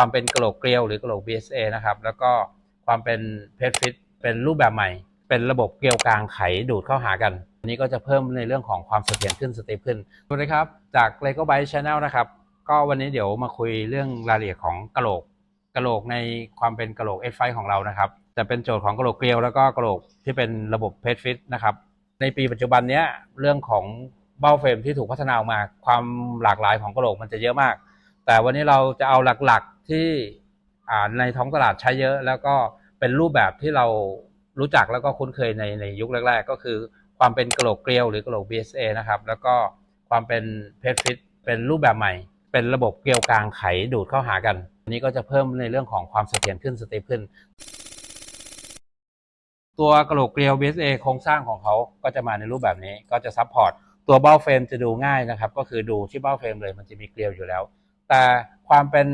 ความเป็นกระโหลกเกลียวหรือกระโหลก BSA นะครับ แล้วก็ความเป็นเพชรฟิตเป็นรูปแบบใหม่ เป็นระบบเกลียวกลางไขดูดเข้าหากันอันนี้ก็จะเพิ่มในเรื่องของความเสถียรขึ้นสเตปขึ้นสวัสดีครับ จาก Lego Byte Channel นะครับ ก็วันนี้เดี๋ยวมาคุยเรื่องรายละเอียดของกระโหลกกระโหลกในความเป็นกระโหลก H5 ของเรานะครับจะเป็นโจทย์ของกระโหลกเกลียวแล้วก็กระโหลกที่เป็นระบบเพชรฟิตนะครับในปีปัจจุบันเนี้ยเรื่องของเบ้าเฟรมที่ถูกพัฒนาออกมาความหลากหลายของกระโหลกมันจะเยอะมาก แต่วันนี้เราจะเอาหลักๆที่ในท้องตลาดใช้เยอะ แล้วก็เป็นรูปแบบที่เรารู้จักแล้วก็คุ้นเคยในในยุคแรก ๆ ก็คือความเป็นกระโหลกเกลียวหรือกระโหลก BSA นะครับ แล้วก็ความเป็นเพชรฟิตเป็นรูปแบบใหม่ เป็นระบบเกลียวกลางไขดูดเข้าหากันอันนี้ก็จะเพิ่มในเรื่องของความเสถียรขึ้นสเตปขึ้น ตัวกระโหลกเกลียว BSA โครงสร้างของเขาก็จะมาในรูปแบบนี้ก็จะซับพอร์ตตัวเบ้าเฟรมจะดูง่ายนะครับ ก็คือดูที่เบ้าเฟรมเลยมันจะมีเกลียวอยู่แล้ว แต่ความเป็น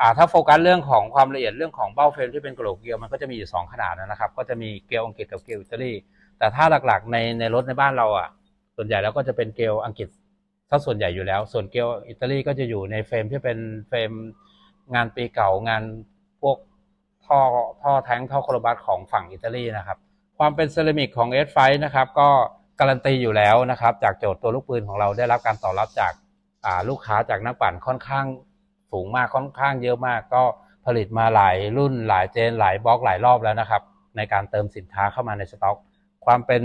อ่าถ้าโฟกัสเรื่องของความละเอียดเรื่องของเบ้าเฟรมที่เป็นกระโหลกเกลียวมันก็จะมีอยู่2ขนาดนะครับ ก็จะมีเกลียวอังกฤษกับเกลียวอิตาลีแต่ถ้าหลักๆในในรถในบ้านเราอะส่วนใหญ่แล้วก็จะเป็นเกลียวอังกฤษถ้าส่วนใหญ่อยู่แล้ว ส่วนเกลียวอิตาลีก็จะอยู่ในเฟรมที่เป็นเฟรมงานปีเก่างานพวกท่อท่อแท้งท่อโครบัสของฝั่งอิตาลีนะครับ ความเป็นเซรามิกของ S5 นะครับก็การันตีอยู่แล้วนะครับ จากโจทย์ตัวลูกปืนของเราได้รับการตอบรับจากลูกค้าจากนักปั่นค่อนข้าง สูงมากค่อนข้างเยอะมาก ก็ผลิตมาหลายรุ่นหลายเจน หลายบล็อกหลายรอบแล้วนะครับ ในการเติมสินค้าเข้ามาในสต็อก ความเป็น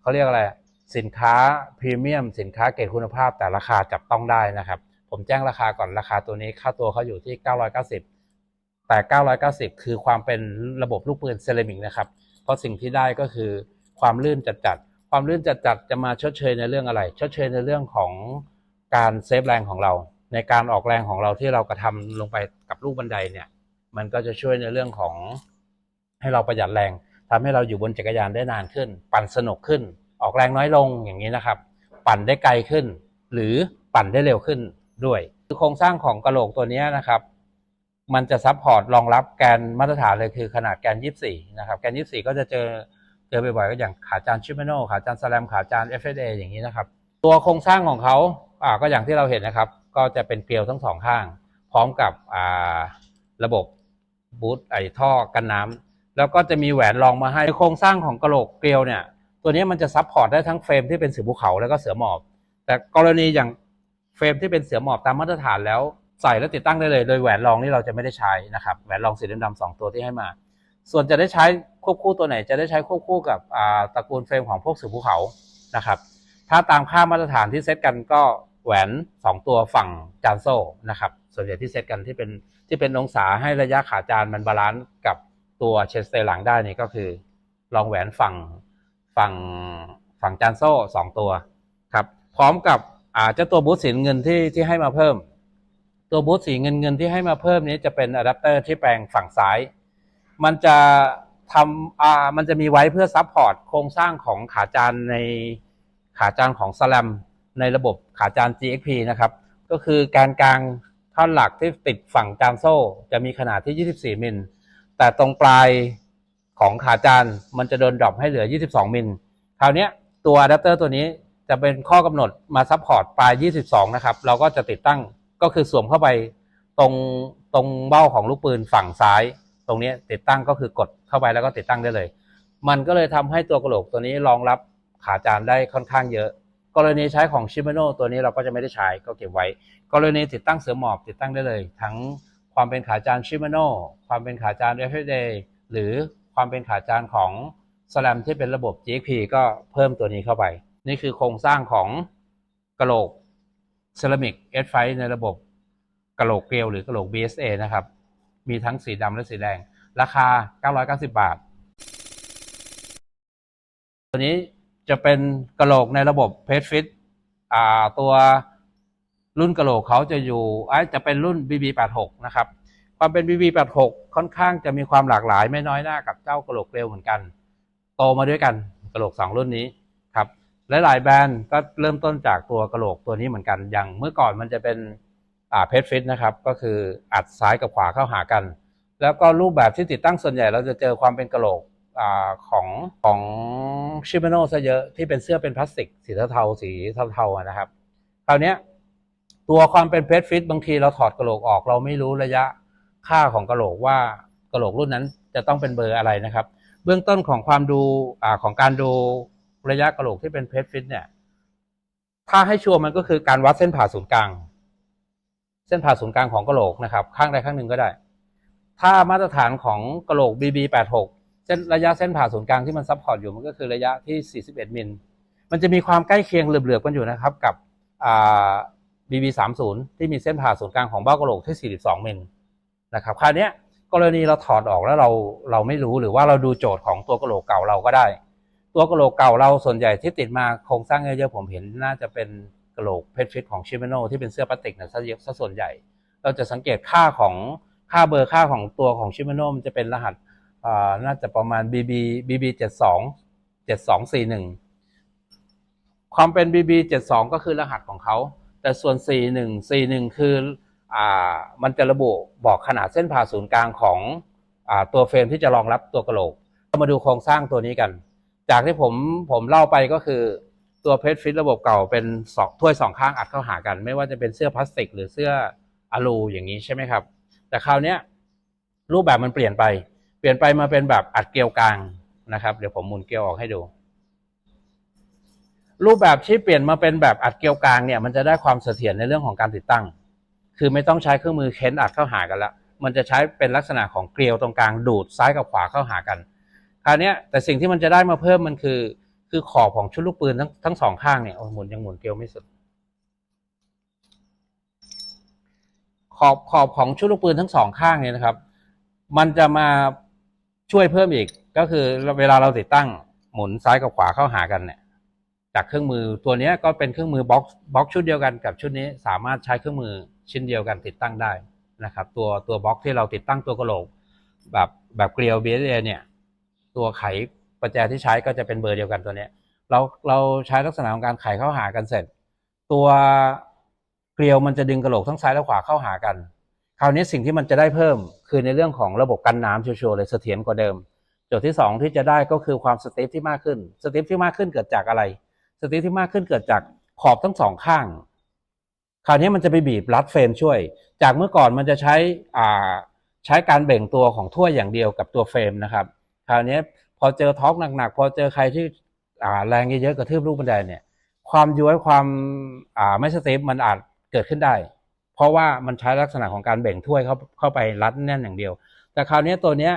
เขาเรียกอะไรสินค้าพรีเมียมสินค้าเกรดคุณภาพแต่ราคาจับต้องได้นะครับ ผมแจ้งราคาก่อนราคาตัวนี้ค่าตัวเขาอยู่ที่ 990 แต่ 990 คือความเป็นระบบลูกปืนเซรามิกนะครับ เพราะสิ่งที่ได้ก็คือความลื่นจัดๆความลื่นจัดๆจะมาชดเชยในเรื่องอะไร ชดเชยในเรื่องของการเซฟแรงของเรา ในการออกแรงของเราที่เรากระทำลงไปกับลูกบันไดเนี่ย มันก็จะช่วยในเรื่องของให้เราประหยัดแรงทำให้เราอยู่บนจักรยานได้นานขึ้น ปั่นสนุกขึ้น ออกแรงน้อยลงอย่างนี้นะครับ ปั่นได้ไกลขึ้น หรือปั่นได้เร็วขึ้นด้วยโครงสร้างของกระโหลกตัวนี้นะครับมันจะซัพพอร์ตรองรับแกนมาตรฐานเลยคือขนาดแกน 24 นะครับ แกน 24 ก็จะเจอเจอบ่อยๆก็อย่างขาจานชิมโนขาจานสแลมขาจาน FSA อย่างนี้นะครับ ตัวโครงสร้างของเขาอ่าก็อย่างที่เราเห็นนะครับ ก็จะเป็นเกลียวทั้งสองข้าง พร้อมกับระบบบูทไอท่อกันน้ำแล้วก็จะมีแหวนรองมาให้โครงสร้างของกระโหลกเกลียวเนี่ยตัวนี้มันจะซัพพอร์ตได้ทั้งเฟรมที่เป็นเสือภูเขาแล้วก็เสือหมอบ แต่กรณีอย่างเฟรมที่เป็นเสือหมอบตามมาตรฐานแล้วใส่แล้วติดตั้งได้เลย โดยแหวนรองนี่เราจะไม่ได้ใช้นะครับแหวนรองสีดำๆสองตัวที่ให้มา ส่วนจะได้ใช้ควบคู่ตัวไหน จะได้ใช้ควบคู่กับตระกูลเฟรมของพวกเสือภูเขานะครับถ้าตามค่ามาตรฐานที่เซตกันก็ แหวน 2 ตัวฝั่งจานโซ่นะครับส่วนใหญ่ที่เซตกันที่เป็นที่เป็นองศาให้ระยะขาจานมันบาลานซ์กับตัวเชสเตอร์หลังได้นี่ก็คือรองแหวนฝั่งฝั่งฝั่งจานโซ่สองตัวครับพร้อมกับอาเจ้าตัวบูทสีเงินที่ที่ให้มาเพิ่ม ตัวบูทสีเงินเงินที่ให้มาเพิ่มนี้จะเป็นอะแดปเตอร์ที่แปลงฝั่งซ้าย มันจะทำอ่ามันจะมีไว้เพื่อซับพอร์ตโครงสร้างของขาจานในขาจานของสแลม ในระบบขาจาน GXP นะครับ ก็คือการกลางท่อนหลักที่ติดฝั่งจานโซ่ จะมีขนาดที่ 24 มิล แต่ตรงปลายของขาจานมันจะโดนดรอปให้เหลือ 22 มิล คราวนี้ตัวอะแดปเตอร์ตัวนี้จะเป็นข้อกำหนดมาซัพพอร์ตปลาย 22 นะครับ เราก็จะติดตั้งก็คือสวมเข้าไปตรงตรงเบ้าของลูกปืนฝั่งซ้าย ตรงนี้ติดตั้งก็คือกดเข้าไปแล้วก็ติดตั้งได้เลย มันก็เลยทำให้ตัวกระโหลกตัวนี้รองรับขาจานได้ค่อนข้างเยอะ กรณีใช้ของชิมโนตัวนี้เราก็จะไม่ได้ใช้ก็เก็บไว้ กรณีติดตั้งเสือหมอบติดตั้งได้เลย ทั้งความเป็นขาจานชิมโนความเป็นขาจาน FFA หรือความเป็นขาจานของสแลมที่เป็นระบบ GXP ก็เพิ่มตัวนี้เข้าไป นี่คือโครงสร้างของกระโหลกเซรามิก S5 ในระบบกระโหลกเกลียวหรือกระโหลก BSA นะครับ มีทั้งสีดำและสีแดง ราคา 990 บาท ตัวนี้ จะเป็นกระโหลกในระบบเพ f ฟิตอ่าตัวรุ่นกระโหลกเขาจะอยู่จะเป็นรุ่น BB86 นะครับ ความเป็น BB86 ค่อนข้างจะมีความหลากหลายไม่น้อยหน้ากับเจ้ากระโหลกเร็วเหมือนกัน โตมาด้วยกันกระโหลกสองรุ่นนี้ครับและหลายแบรนด์ก็เริ่มต้นจากตัวกระโหลกตัวนี้เหมือนกัน อย่างเมื่อก่อนมันจะเป็นอ่าเพชฟิตนะครับ ก็คืออัดซ้ายกับขวาเข้าหากัน แล้วก็รูปแบบที่ติดตั้งส่วนใหญ่เราจะเจอความเป็นกระโหลก อของของชิมโนซะเยอะที่เป็นเสื้อเป็นพลาสติก สีเทาๆสีเทาๆนะครับคราวนี้ตัวความเป็นเพชรฟิตบางทีเราถอดกระโหลกออก เราไม่รู้ระยะค่าของกระโหลกว่ากระโหลกรุ่นนั้นจะต้องเป็นเบอร์อะไรนะครับ เบื้องต้นของความดูอของการดูระยะกระโหลกที่เป็นเพชรฟิตเนี่ยถ้าให้ชัวร์มันก็คือการวัดเส้นผ่าศูนย์กลาง เส้นผ่าศูนย์กลางของกระโหลกนะครับ ข้างใดข้างหนึ่งก็ได้ ถ้ามาตรฐานของกระโหลก BB86 เส้นระยะเส้นผ่าศูนย์กลางที่มันซับพอร์ตอยู่มันก็คือระยะที่ 41 มิล มันจะมีความใกล้เคียงเหลือบๆกันอยู่นะครับกับอ่า BB30 ที่มีเส้นผ่าศูนย์กลางของเบ้ากระโหลกที่ 42 มิลนะครับคราวนี้กรณีเราถอดออกแล้วเราเราไม่รู้หรือว่าเราดูโจทย์ของตัวกระโหลกเก่าเราก็ได้ ตัวกระโหลกเก่าเราส่วนใหญ่ที่ติดมาโครงสร้างเยอะๆผมเห็นน่าจะเป็นกระโหลกเพชรฟิตของชิม a โนที่เป็นเสื้อพลาสติกนะซะเยอะซะส่วนใหญ่ เราจะสังเกตค่าของค่าเบอร์ค่าของตัวของชิม a โนมันจะเป็นรหัส อ่าน่าจะประมาณ BB BB 72 7241 ความเป็น BB 72ก็คือรหัสของเขา แต่ส่วน 41 41 คืออ่ามันจะระบุบอกขนาดเส้นผ่าศูนย์กลางของอ่าตัวเฟรมที่จะรองรับตัวกระโหลกเรามาดูโครงสร้างตัวนี้กัน จากที่ผมผมเล่าไปก็คือตัวเพชรฟิตระบบเก่าเป็นสองถ้วยสองข้างอัดเข้าหากัน ไม่ว่าจะเป็นเสื้อพลาสติก หรือเสื้ออะลูอย่างนี้ใช่ไหมครับ แต่คราวนี้รูปแบบมันเปลี่ยนไป ลี่ยนไปมาเป็นแบบอัดเกลียวกลางนะครับ เดี๋ยวผมหมุนเกลียวออกให้ดู รูปแบบที่เปลี่ยนมาเป็นแบบอัดเกลียวกลางเนี่ยมันจะได้ความเสถียรในเรื่องของการติดตั้ง คือไม่ต้องใช้เครื่องมือเค้นอัดเข้าหากันละมันจะใช้เป็นลักษณะของเกลียวตรงกลางดูดซ้ายกับขวาเข้าหากัน คราวนี้แต่สิ่งที่มันจะได้มาเพิ่มมันคือ คือขอบของชุดลูกปืนทั้งทั้งสองข้างเนี่ยโอ้หมุนยังหมุนเกลียวไม่สุดขอบขอบของชุดลูกปืนทั้งสองข้างเนี่ยนะครับ มันจะมา ช่วยเพิ่มอีกก็คือเวลาเราติดตั้งหมุนซ้ายกับขวาเข้าหากันเนี่ยจากเครื่องมือตัวนี้ก็เป็นเครื่องมือบล็อกบล็อกชุดเดียวกันกับชุดนี้สามารถใช้เครื่องมือชิ้นเดียวกันติดตั้งได้นะครับ ตัวตัวบล็อกที่เราติดตั้งตัวกระโหลก แบบแบบเกลียว BSA เนี่ย ตัวไขประแจที่ใช้ก็จะเป็นเบอร์เดียวกันตัวนี้เราเราใช้ลักษณะของการไขเข้าหากันเสร็จ ตัวเกลียวมันจะดึงกระโหลกทั้งซ้ายและขวาเข้าหากัน คราวนี้สิ่งที่มันจะได้เพิ่มคือในเรื่องของระบบกันน้ำชัวร์เลยเสถียรกว่าเดิมโจทย์ที่สองที่จะได้ก็คือความสเตฟที่มากขึ้นสเตฟที่มากขึ้นเกิดจากอะไรสเตฟที่มากขึ้นเกิดจากขอบทั้งสองข้าง คราวนี้มันจะไปบีบรัดเฟรมช่วย จากเมื่อก่อนมันจะใช้อ่าใช้การเบ่งตัวของถ้วยอย่างเดียวกับตัวเฟรมนะครับ คราวนี้พอเจอท็อกหนักๆพอเจอใครที่อ่าแรงเยอะๆกระทืบลูกบันไดเนี่ย ความย้วยความอ่าไม่สเตฟมันอาจเกิดขึ้นได้ เพราะว่ามันใช้ลักษณะของการเบ่งถ้วยเข้าเข้าไปรัดแน่นอย่างเดียว แต่คราวนี้ตัวเนี้ย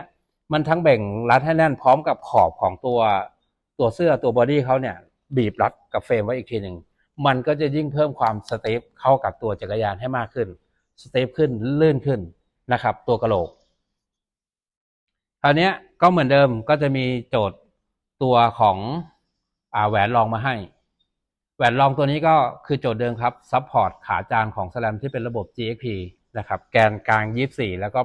มันทั้งเบ่งรัดให้แน่นพร้อมกับขอบของตัวตัวเสื้อตัวบอดี้เขาเนี่ยบีบรัดกับเฟรมไว้อีกทีหนึ่งมันก็จะยิ่งเพิ่มความสเตฟเข้ากับตัวจักรยานให้มากขึ้นสเตฟขึ้นลื่นขึ้นนะครับ ตัวกระโหลกคราวนี้ก็เหมือนเดิมก็จะมีโจทย์ตัวของอแหวนรองมาให้ แหวนรองตัวนี้ก็คือโจทย์เดิมครับซัพพอร์ตขาจานของ SLAM ที่เป็นระบบ GXP นะครับแกนกลาง 24 แล้วก็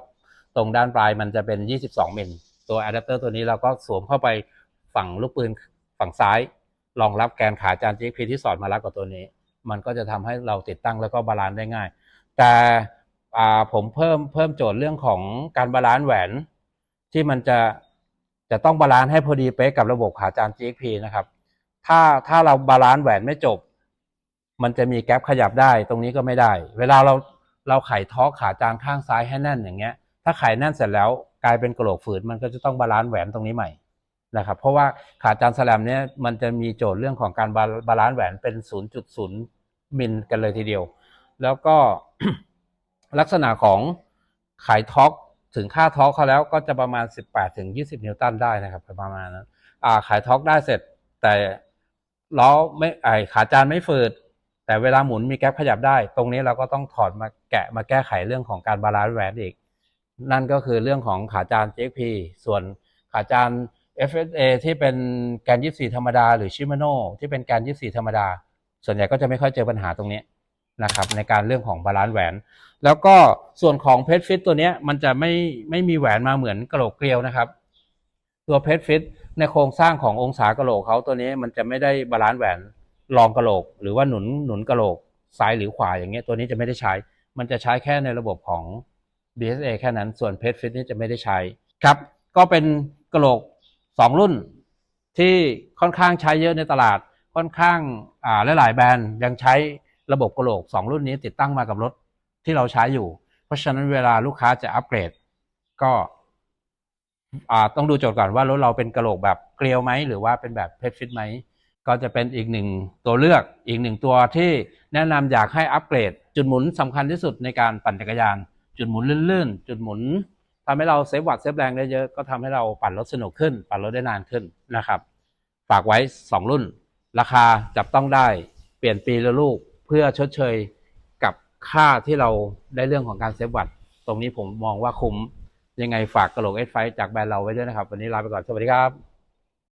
ตรงด้านปลายมันจะเป็น 22มิลตัวอะแดปเตอร์ตัวนี้เราก็สวมเข้าไปฝั่งลูกปืนฝั่งซ้ายรองรับแกนขาจาน GXP ที่สอดมารับกับตัวนี้ มันก็จะทำให้เราติดตั้งแล้วก็บาลานซ์ได้ง่าย แต่ผมเพิ่มเพิ่มโจทย์เรื่องของการบาลานซ์แหวนที่มันจะจะต้องบาลานซ์ให้พอดีเป๊ะกับระบบขาจาน GXP นะครับ ถ้าถ้าเราบาลานซ์แหวนไม่จบ มันจะมีแกลบขยับได้ ตรงนี้ก็ไม่ได้ เวลาเราเราไขท้อขาจานข้างซ้ายให้แน่นอย่างเงี้ย ถ้าไขแน่นเสร็จแล้วกลายเป็นกระโหลกฝืนมันก็จะต้องบาลานซ์แหวนตรงนี้ใหม่นะครับ เพราะว่าขาจานสแลมเนี่ยมันจะมีโจทย์เรื่องของการบาบาลานซ์แหวนเป็น 0.0 มิลกันเลยทีเดียว แล้วก็ลักษณะของไขท็อกถึงค่าท็อกเขาแล้วก็จะประมาณ 18ถึง20 นิวตันได้นะครับประมาณนั้นอ่าขายท็อกได้เสร็จแต่ ล้อไม่ไอขาจานไม่ฝืด แต่เวลาหมุนมีแก๊ปขยับได้ ตรงนี้เราก็ต้องถอดมาแกะมาแก้ไขเรื่องของการบาลานซ์แหวนอีก นั่นก็คือเรื่องของขาจาน JP ส่วนขาจาน FSA ที่เป็นแกน 24 ธรรมดา หรือ Shimano ที่เป็นแกน 24 ธรรมดา ส่วนใหญ่ก็จะไม่ค่อยเจอปัญหาตรงนี้นะครับในการเรื่องของบาลานซ์แหวน แล้วก็ส่วนของเพชรฟิตตัวนี้มันจะไม่ไม่มีแหวนมาเหมือนกระโหลกเกลียวนะครับ ตัวเพชรฟิตในโครงสร้างขององศากระโหลกเขาตัวนี้มันจะไม่ได้บาลานซ์แหวนรองกระโหลก หรือว่าหนุนหนุนกระโหลกซ้ายหรือขวาอย่างเงี้ยตัวนี้จะไม่ได้ใช้ มันจะใช้แค่ในระบบของ BSA แค่นั้นส่วนเพชรฟิตนี่จะไม่ได้ใช้ครับ ก็เป็นกระโหลกสองรุ่น ที่ค่อนข้างใช้เยอะในตลาดค่อนข้างอ่าหลาย ๆ แบรนด์ยังใช้ระบบกระโหลกสองรุ่นนี้ติดตั้งมากับรถที่เราใช้อยู่ เพราะฉะนั้นเวลาลูกค้าจะอัปเกรดก็ ต้องดูโจทย์ก่อนว่ารถเราเป็นกระโหลกแบบเกลียวไหมหรือว่าเป็นแบบเพชรฟิตไหมก็จะเป็นอีกหนึ่งตัวเลือกอีกหนึ่งตัวที่แนะนำอยากให้อัปเกรด จุดหมุนสำคัญที่สุดในการปั่นจักรยาน จุดหมุนลื่นๆ จุดหมุนทำให้เราเซฟวัตเซฟแรงได้เยอะก็ทำให้เราปั่นรถสนุกขึ้น ปั่นรถได้นานขึ้นนะครับ ฝากไว้ 2 รุ่น ราคาจับต้องได้เปลี่ยนปีละลูกเพื่อชดเชยกับค่าที่เราได้เรื่องของการเซฟวัตตรงนี้ผมมองว่าคุ้ม ยังไงฝากกระโหลกเอสไฟจากแบรนด์เราไว้ด้วยนะครับ วันนี้ลาไปก่อน สวัสดีครับ